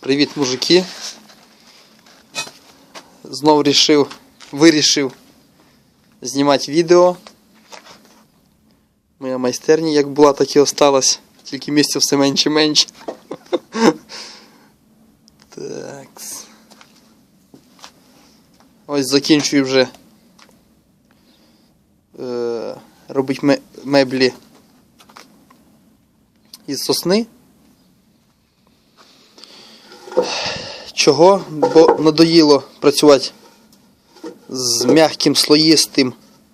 Привіт, мужики. Знов рішив, вирішив знімати відео. Моя майстерня як була, так і осталась. Тільки місця все менше і менше. Такс. Ось закінчую вже е, робити меблі із сосни. Чого? Бо надоїло працювати з м'яким слоїстим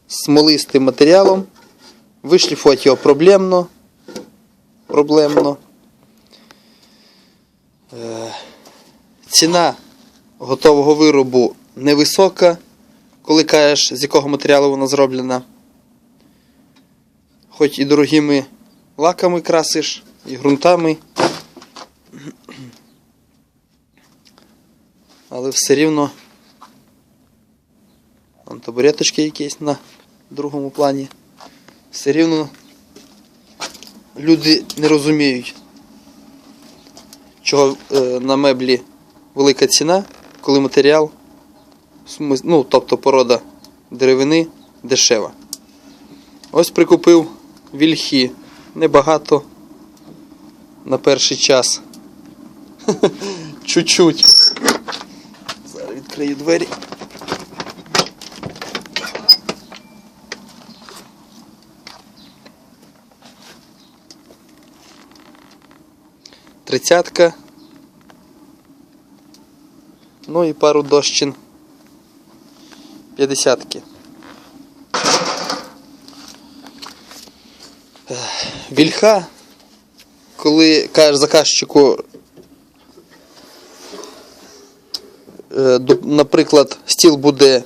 смолистим матеріалом. Вишліфувати його проблемно. Проблемно. Е, ціна готового виробу невисока, коли кажеш, з якого матеріалу вона зроблена. Хоч і дорогими лаками красиш, і ґрунтами. Але все рівно Вон табуреточки якісь на другому плані. Все рівно люди не розуміють, чого е, на меблі велика ціна, коли матеріал, ну, тобто порода деревини дешева. Ось прикупив вільхи. Небагато на перший час. Чуть-чуть. Відкрию двері. Тридцятка. Ну і пару дощин. П'ятдесятки. Вільха, коли кажеш заказчику, е, до- наприклад, стіл буде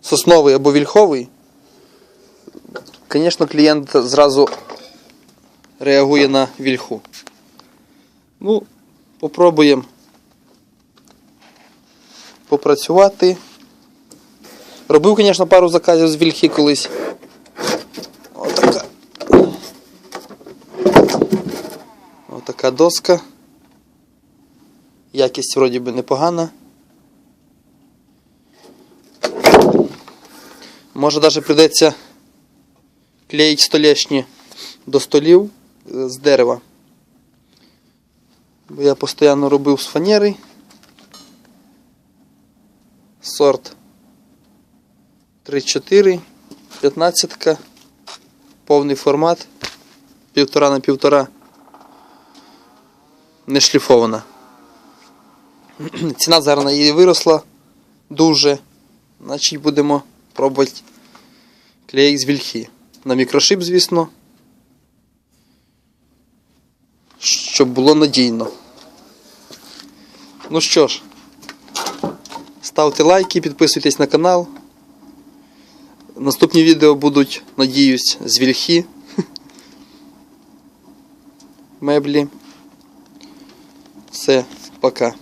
сосновий або вільховий, звісно, клієнт зразу реагує на вільху. Ну, попробуємо попрацювати. Робив, звісно, пару заказів з вільхи колись. Отака. Отака доска. Якість вроді би непогана. Може навіть прийдеться клеїть столешні до столів е, з дерева. Бо я постійно робив з фанери. Сорт 3-4, 15, повний формат, півтора на півтора. Не шліфована. Ціна зараз її виросла дуже. Значить будемо пробувати клеїк з вільхи. На мікрошип, звісно. Щоб було надійно. Ну що ж, ставте лайки, підписуйтесь на канал. Наступні відео будуть, надіюсь, з вільхи. Меблі. Все, пока.